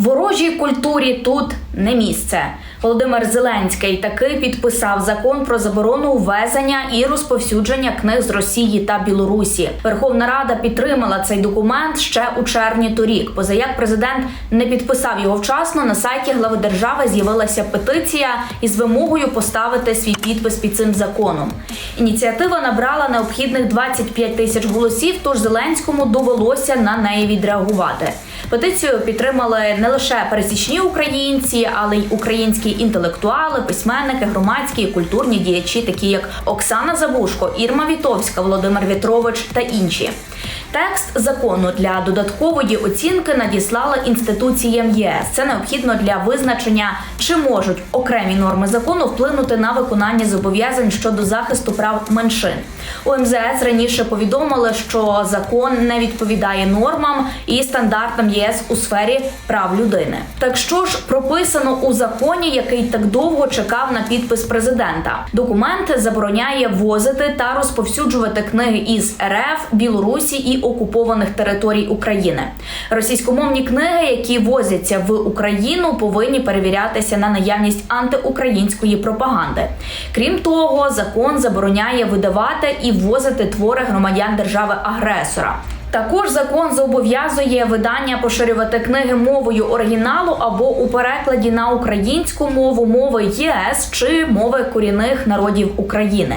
Ворожій культурі тут не місце. Володимир Зеленський таки підписав закон про заборону ввезення і розповсюдження книг з Росії та Білорусі. Верховна Рада підтримала цей документ ще у червні торік. Поза як президент не підписав його вчасно, на сайті глави держави з'явилася петиція із вимогою поставити свій підпис під цим законом. Ініціатива набрала необхідних 25 тисяч голосів, тож Зеленському довелося на неї відреагувати. Петицію підтримали не лише пересічні українці, але й українські інтелектуали, письменники, громадські і культурні діячі, такі як Оксана Забушко, Ірма Вітовська, Володимир Вітрович та інші. Текст закону для додаткової оцінки надіслала інституціям ЄС. Це необхідно для визначення, чи можуть окремі норми закону вплинути на виконання зобов'язань щодо захисту прав меншин. У МЗС раніше повідомили, що закон не відповідає нормам і стандартам ЄС у сфері прав людини. Так що ж прописано у законі, який так довго чекав на підпис президента? Документ забороняє возити та розповсюджувати книги із РФ, Білорусі і окупованих територій України. Російськомовні книги, які возяться в Україну, повинні перевірятися на наявність антиукраїнської пропаганди. Крім того, закон забороняє видавати і ввозити твори громадян держави-агресора. Також закон зобов'язує видання поширювати книги мовою оригіналу або у перекладі на українську мову, мови ЄС чи мови корінних народів України.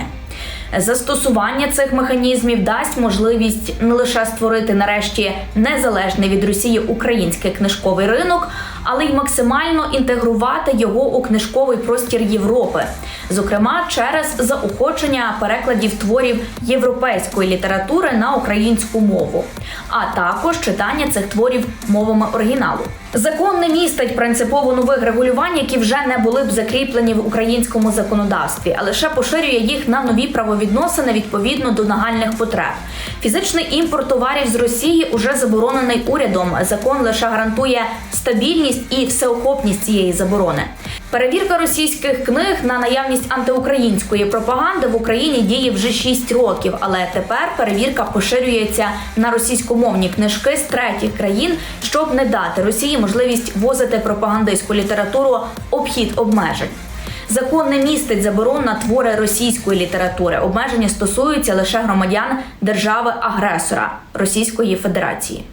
Застосування цих механізмів дасть можливість не лише створити нарешті незалежний від Росії український книжковий ринок, але й максимально інтегрувати його у книжковий простір Європи, зокрема через заохочення перекладів творів європейської літератури на українську мову, а також читання цих творів мовами оригіналу. Закон не містить принципово нових регулювань, які вже не були б закріплені в українському законодавстві, а лише поширює їх на нові правовідносини відповідно до нагальних потреб. Фізичний імпорт товарів з Росії уже заборонений урядом. Закон лише гарантує стабільність і всеохопність цієї заборони. Перевірка російських книг на наявність антиукраїнської пропаганди в Україні діє вже 6 років, але тепер перевірка поширюється на російськомовні книжки з третіх країн, щоб не дати Росії можливість возити пропагандистську літературу обхід обмежень. Закон не містить заборон на твори російської літератури. Обмеження стосуються лише громадян держави-агресора Російської Федерації.